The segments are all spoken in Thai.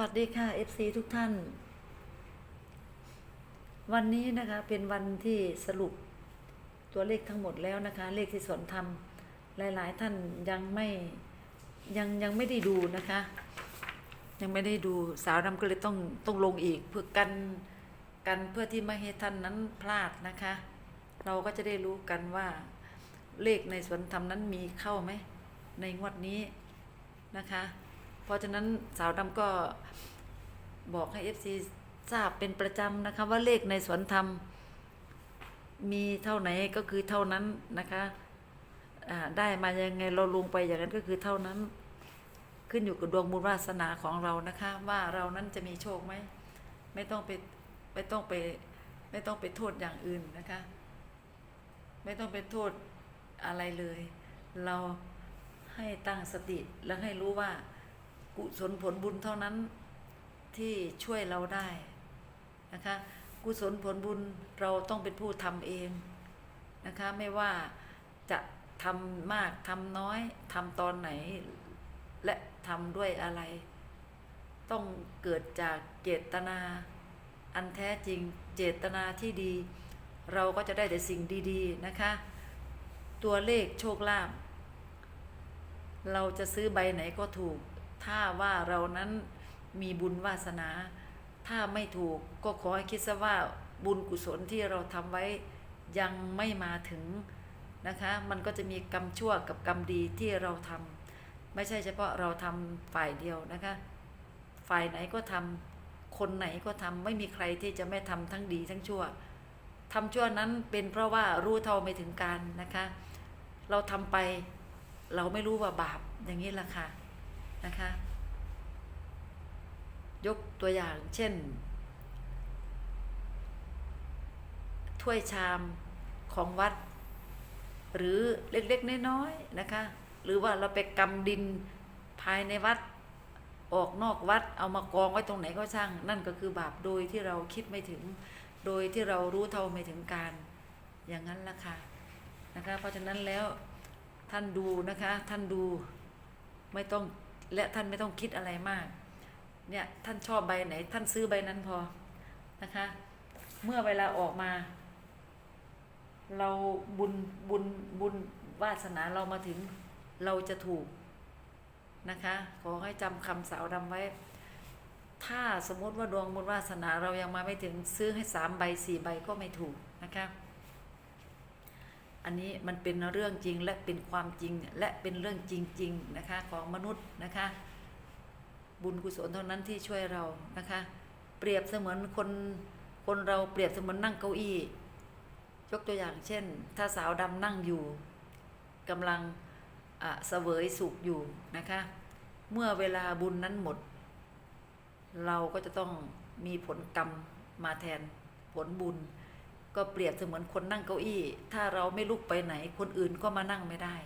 วัสดีค่ะ FC ทุกท่าน วันนี้นะคะเป็นวันที่สรุปตัวเลขทั้งหมดแล้วนะคะ เลขที่สวนทำหลาย ๆ ท่านยังไม่ยังยังไม่ได้ดูนะคะ ยังไม่ได้ดูสาวดำก็เลยต้องต้องลงอีกเพื่อกันกันเพื่อที่ไม่ให้ท่านนั้นพลาดนะคะ เราก็จะได้รู้กันว่าเลขในสวนธรรมนั้นมีเข้าไหมในงวดนี้นะคะ เพราะฉะนั้นสาวดำก็บอกให้ FC ทราบเป็นประจำนะคะว่าเลขในสวนธรรม มีเท่าไหนก็คือเท่านั้นนะคะได้มายังไงเราลงไปอย่างนั้นก็คือเท่านั้น ขึ้นอยู่กับดวงบุญวาสนาของเรานะคะ ว่าเรานั้นจะมีโชคไหมไม่ต้องไปไม่ต้องไปไม่ต้องไปโทษอย่างอื่นนะคะ ไม่ต้องไปโทษอะไรเลย เราให้ตั้งสติแล้วให้รู้ว่า กุศลผลบุญเท่านั้นที่ช่วยเราได้นะคะกุศลผลบุญเราต้องเป็นผู้ทำเองนะคะไม่ว่าจะทำมากทำน้อยทำตอนไหน และทำด้วยอะไร ต้องเกิดจากเจตนา อันแท้จริงเจตนาที่ดี เราก็จะได้แต่สิ่งดี ๆนะคะ ตัวเลขโชคลาภเราจะซื้อใบไหนก็ถูก ถ้าว่าเรานั้นมีบุญวาสนา ถ้าไม่ถูกก็ขอให้คิดซะว่าบุญกุศลที่เราทำไว้ยังไม่มาถึงนะคะ มันก็จะมีกรรมชั่วกับกรรมดีที่เราทำไม่ใช่เฉพาะเราทำฝ่ายเดียวนะคะ ฝ่ายไหนก็ทำคนไหนก็ทำไม่มีใครที่จะไม่ทำทั้งดีทั้งชั่วทำชั่วนั้นเป็นเพราะว่ารู้เท่าไม่ถึงการนะคะ เราทำไปเราไม่รู้ว่าบาปอย่างนี้ละค่ะ นะคะ ยกตัวอย่างเช่น ถ้วยชามของวัด หรือเล็กๆน้อยๆนะคะ หรือว่าเราไปกำดินภายในวัดออกนอกวัดเอามากองไว้ตรงไหนก็ช่าง นั่นก็คือบาปโดยที่เราคิดไม่ถึง โดยที่เรารู้เท่าไม่ถึงการอย่างนั้นละค่ะนะคะ เพราะฉะนั้นแล้วท่านดูนะคะ ท่านดูไม่ต้อง และท่านไม่ต้องคิดอะไรมาก เนี่ยท่านชอบใบไหน ท่านซื้อใบนั้นพอนะคะ เมื่อเวลาออกมา เราบุญบุญบุญวาสนาเรามาถึงเราจะถูกนะคะ ขอให้จำคำสาวดำไว้ ถ้าสมมติว่าดวงบุญวาสนาเรายังมาไม่ถึงซื้อให้สามใบสี่ใบก็ไม่ถูกนะคะ อันนี้มันเป็นเรื่องจริงและเป็นความจริงและเป็นเรื่องจริง ๆ นะคะของมนุษย์นะคะ บุญกุศลเท่านั้นที่ช่วยเรานะคะ เปรียบเสมือนคนคนเราเปรียบเสมือนนั่งเก้าอี้ ยกตัวอย่างเช่น ถ้าสาวดำนั่งอยู่กำลังอะเสวยสุขอยู่นะคะ เมื่อเวลาบุญนั้นหมด เราก็จะต้องมีผลกรรมมาแทนผลบุญ ก็เปรียบเสมือนคนนั่งเก้าอี้ ถ้าเราไม่ลุกไปไหน คนอื่นก็มานั่งไม่ได้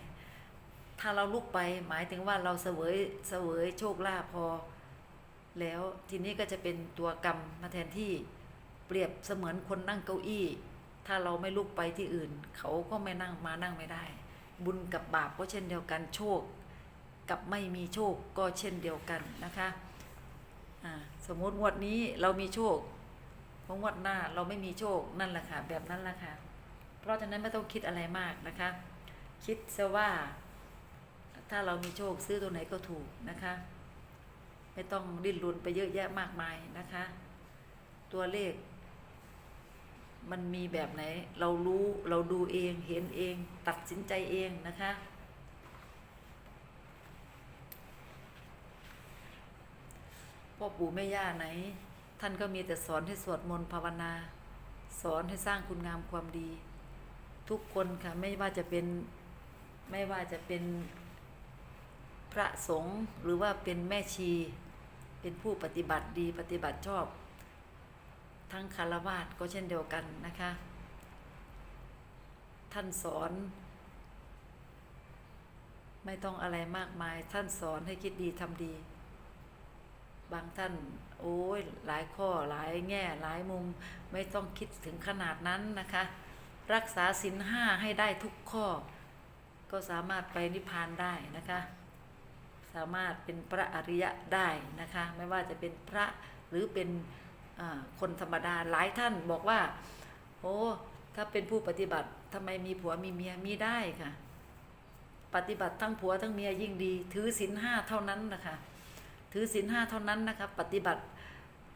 ถ้าเราลุกไปหมายถึงว่าเราเสวยเสวยโชคลาภพอ แล้วทีนี้ก็จะเป็นตัวกรรมมาแทนที่เปรียบเสมือนคนนั่งเก้าอี้ ถ้าเราไม่ลุกไปที่อื่น เขาก็ไม่นั่งมานั่งไม่ได้ บุญกับบาปก็เช่นเดียวกันโชค กับไม่มีโชคก็เช่นเดียวกันนะคะอ่าสมมติงวดนี้เรามีโชค พราะงวดหน้าเราไม่มีโชคนั่นแหละค่ะแบบนั้นแหละค่ะ เพราะฉะนั้นไม่ต้องคิดอะไรมากนะคะ คิดซะว่า ถ้าเรามีโชคซื้อตัวไหนก็ถูกนะคะ ไม่ต้องดิ้นรนไปเยอะแยะมากมายนะคะ ตัวเลข มันมีแบบไหน เรารู้เราดูเองเห็นเอง ตัดสินใจเองนะคะพ่อปู่แม่ย่าไหน ท่านก็มีแต่สอนให้สวดมนต์ภาวนา สอนให้สร้างคุณงามความดี ทุกคนค่ะไม่ว่าจะเป็นไม่ว่าจะเป็นพระสงฆ์หรือว่าเป็นแม่ชี เป็นผู้ปฏิบัติดีปฏิบัติชอบ ทั้งคารวาสก็เช่นเดียวกันนะคะ ท่านสอน ไม่ต้องอะไรมากมาย ท่านสอนให้คิดดีทำดี บางท่าน โอ้ยหลายข้อหลายแง่หลายมุมไม่ต้องคิดถึงขนาดนั้นนะคะ รักษาศีลห้าให้ได้ทุกข้อ ก็สามารถไปนิพพานได้นะคะ สามารถเป็นพระอริยะได้นะคะ ไม่ว่าจะเป็นพระหรือเป็นคนธรรมดาหลายท่านบอกว่าโอ้ถ้าเป็นผู้ปฏิบัติทำไมมีผัวมีเมียมีได้ค่ะ ปฏิบัติทั้งผัวทั้งเมียยิ่งดี ถือศีลห้าเท่านั้นนะคะ ถือศีลห้าเท่านั้นนะคะปฏิบัติ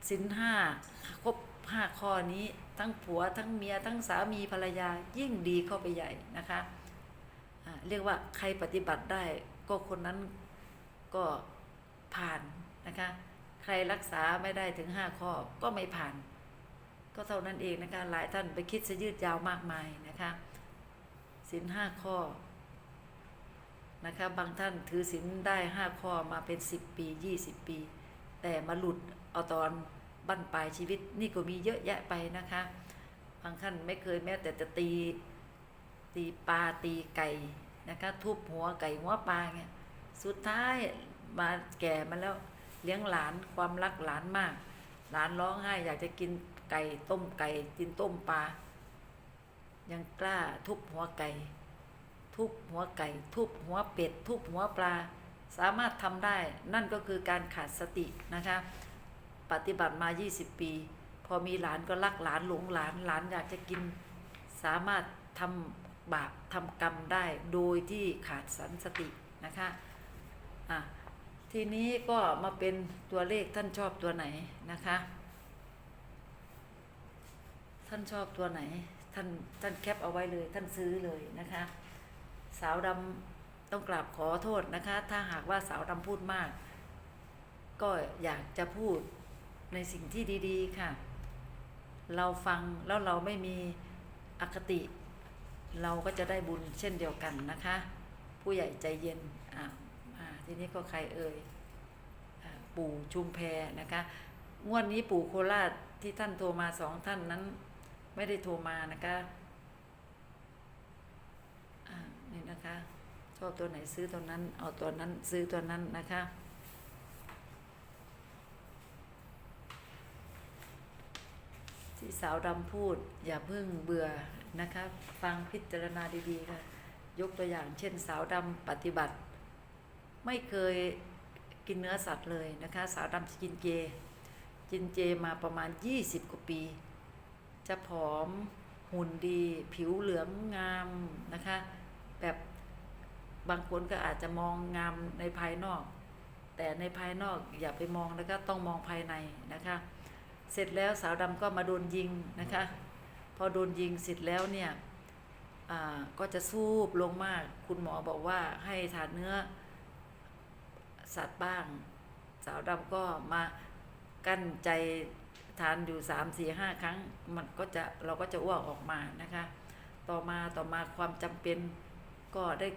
ศีลห้าครบห้าข้อนี้ทั้งผัวทั้งเมียทั้งสามีภรรยายิ่งดีเข้าไปใหญ่นะคะอ่าเรียกว่าใครปฏิบัติได้ก็คนนั้นก็ผ่านนะคะ ใครรักษาไม่ได้ถึงห้าข้อก็ไม่ผ่าน ก็เท่านั้นเองนะคะ หลายท่านไปคิดซะยืดยาวมากมายนะคะศีลห้าข้อ นะคะบางท่านถือศีลได้ห้าข้อมาเป็นสิบปียี่สิบปี แต่มาหลุดเอาตอนบั้นปลายชีวิตนี่ก็มีเยอะแยะไปนะคะ บางท่านไม่เคยแม้แต่จะตีตีปลาตีไก่นะคะทุบหัวไก่หัวปลาเงี้ยสุดท้ายมาแก่มาแล้วเลี้ยงหลานความรักหลานมาก หลานร้องไห้อยากจะกินไก่ต้มไก่กินต้มปลายังกล้าทุบหัวไก่ ทุบหัวไก่ ทุบหัวเป็ด ทุบหัวปลา สามารถทำได้ นั่นก็คือการขาดสตินะคะ ปฏิบัติมา 20 ปี พอมีหลานก็รักหลานหลงหลานหลานอยากจะกิน สามารถทำบาปทำกรรมได้โดยที่ขาดสันสตินะคะอะทีนี้ก็มาเป็นตัวเลขท่านชอบตัวไหนนะคะ ท่านชอบตัวไหน ท่านท่านแคปเอาไว้เลยท่านซื้อเลยนะคะ สาวดำต้องกราบขอโทษนะคะ ถ้าหากว่าสาวดำพูดมาก ก็อยากจะพูดในสิ่งที่ดีๆค่ะ เราฟังแล้วเราไม่มีอคติ เราก็จะได้บุญเช่นเดียวกันนะคะ ผู้ใหญ่ใจเย็นอ่าทีนี้ก็ใครเอ่ยปู่ชุมแพนะคะงวดนี้ปู่โคราชที่ท่านโทรมาสองท่านนั้น ไม่ได้โทรมานะคะอ่านี่นะคะ ชอบตัวไหนซื้อตัวนั้น เอาตัวนั้นซื้อตัวนั้นนะคะ ที่สาวดำพูดอย่าเพิ่งเบื่อนะคะ ฟังพิจารณาดีๆค่ะ ยกตัวอย่างเช่นสาวดำปฏิบัติ ไม่เคยกินเนื้อสัตว์เลยนะคะ สาวดำกินเจ กินเจมาประมาณ 20 กว่าปี จะผอมหุ่นดี ผิวเหลืองงามนะคะ แบบ บางคนก็อาจจะมองงามในภายนอก แต่ในภายนอกอย่าไปมองแล้วก็ต้องมองภายในนะคะ เสร็จแล้วสาวดำก็มาโดนยิงนะคะ พอโดนยิงเสร็จแล้วเนี่ยอ่าก็จะสูบลงมาก คุณหมอบอกว่าให้ทานเนื้อสัตว์บ้าง สาวดำก็มากั้นใจทานอยู่สามสี่ห้าครั้ง มันก็จะเราก็จะอ้วกออกมานะคะ ต่อมาต่อมาความจำเป็นก็ได้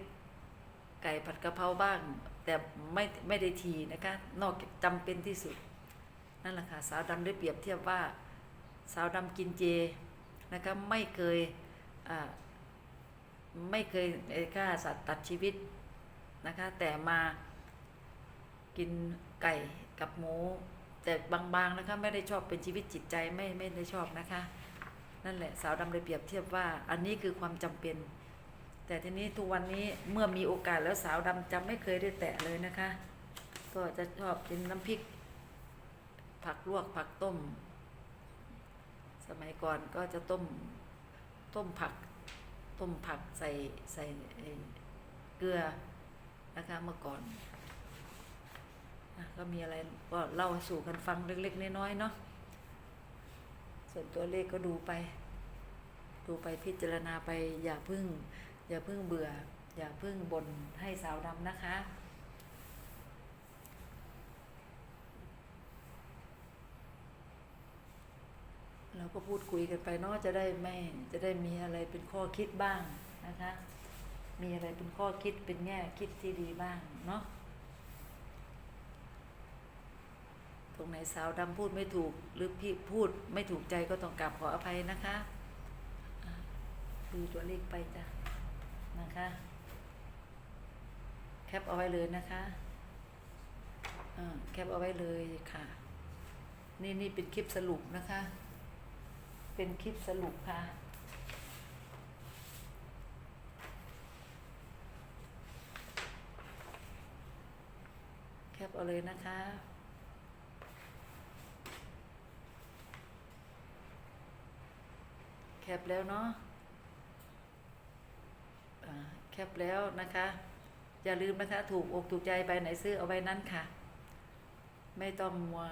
ไก่ผัดกะเพราบ้าง แต่ไม่ไม่ได้ทีนะคะ นอกจากจำเป็นที่สุด นั่นแหละค่ะสาวดำได้เปรียบเทียบว่าสาวดำกินเจนะคะไม่เคยอ่าไม่เคยฆ่าสัตว์ตัดชีวิตนะคะแต่มากินไก่กับหมู แต่บางๆนะคะไม่ได้ชอบเป็นชีวิตจิตใจไม่ไม่ได้ชอบนะคะ นั่นแหละสาวดำเลยเปรียบเทียบว่า อันนี้คือความจำเป็น แต่ทีนี้ทุกวันนี้เมื่อมีโอกาสแล้วสาวดำจะไม่เคยได้แตะเลยนะคะ ก็จะชอบกินน้ำพริก ผักลวกผักต้ม สมัยก่อนก็จะต้มต้มผัก ต้มผักใส่ใส่เกลือนะคะเมื่อก่อนก็มีอะไรก็เล่าสู่กันฟังเล็ก ๆ น้อยๆเนาะส่วนตัวเลขก็ดูไป ดูไปพิจารณาไปอย่าพึ่ง อย่าเพึ่งเบื่อ อย่าเพึ่งบ่นให้สาวดำนะคะ เราก็พูดคุยกันไปเนาะจะได้ไม่จะได้มีอะไรเป็นข้อคิดบ้างนะคะ มีอะไรเป็นข้อคิดเป็นแง่คิดที่ดีบ้างเนาะตรงไหนสาวดำพูดไม่ถูกหรือพี่พูดไม่ถูกใจก็ต้องกลับขออภัยนะคะอะดูตัวเลขไปจ้ะ นะคะ แคปเอาไว้เลยนะคะอ่าแคปเอาไว้เลยค่ะ นี่นี่เป็นคลิปสรุปนะคะ เป็นคลิปสรุปค่ะนเอาเลยนะคะ แคปแล้วเนาะ แคปแล้วนะคะ อย่าลืมนะคะถูกอกถูกใจใบไหนซื้อเอาใบนั้นค่ะ ไม่ต้องมัว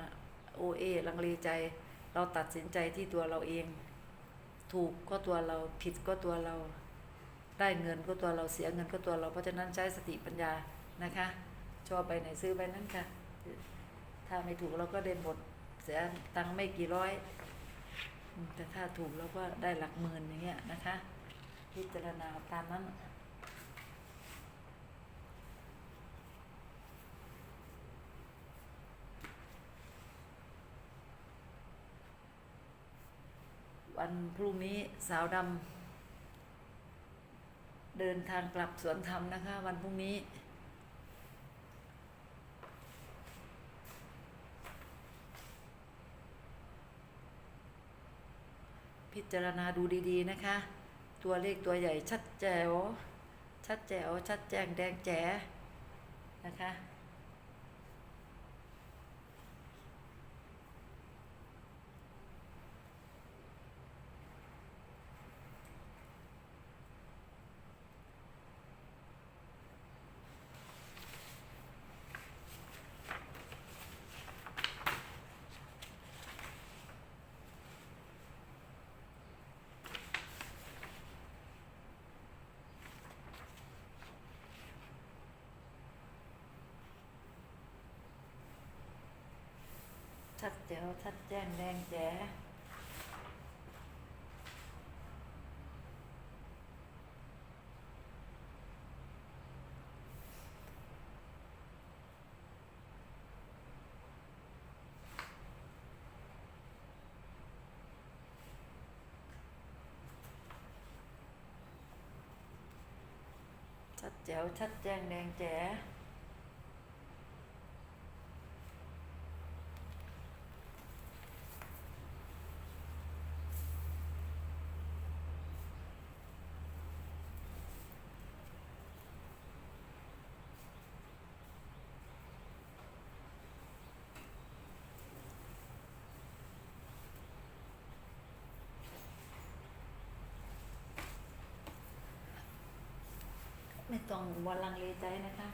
โอเอลังเลใจ เราตัดสินใจที่ตัวเราเอง ถูกก็ตัวเราผิดก็ตัวเรา ได้เงินก็ตัวเราเสียเงินก็ตัวเรา เพราะฉะนั้นใช้สติปัญญานะคะชอบใบไหนซื้อใบนั้นค่ะ ถ้าไม่ถูกเราก็เดินหมดเสียตังค์ไม่กี่ร้อย แต่ถ้าถูกเราก็ได้หลักหมื่นอย่างเงี้ยนะคะ พิจารณาตามนั้น วันพรุ่งนี้สาวดำเดินทางกลับสวนธรรมนะคะ วันพรุ่งนี้พิจารณาดูดีๆนะคะ ตัวเลขตัวใหญ่ชัดแจ๋ว ชัดแจ๋ว ชัดแจ้งแดงแจ๋นะคะ ชัดแจ๋วชัดแจ้งแดงแจ๋ชัดแจ๋วชัดแจ้งแดงแจ๋ ต้องวันลังเลใจนะคะ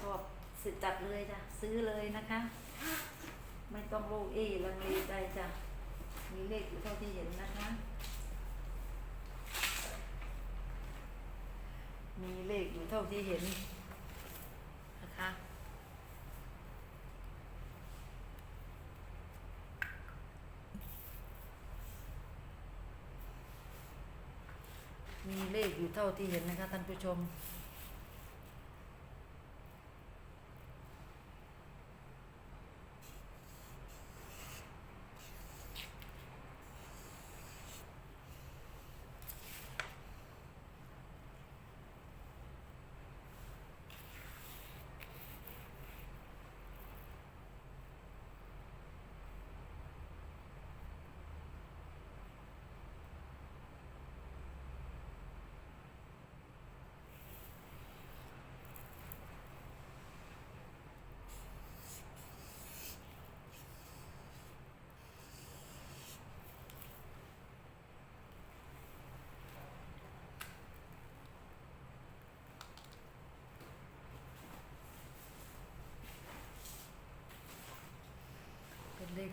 ชอบสิจัดเลยจ้ะซื้อเลยนะคะ ไม่ต้องโลเอลังเลใจจ้ะมีเลขอยู่เท่าที่เห็นนะคะ มีเลขอยู่เท่าที่เห็นนะคะ มี เท่าที่เห็นนะคะท่านผู้ชม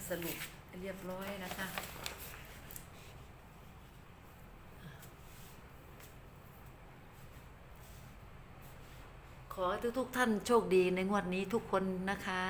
สรุปเรียบร้อยนะคะ ขอให้ทุกท่านโชคดีในงวดนี้ทุกคนนะคะ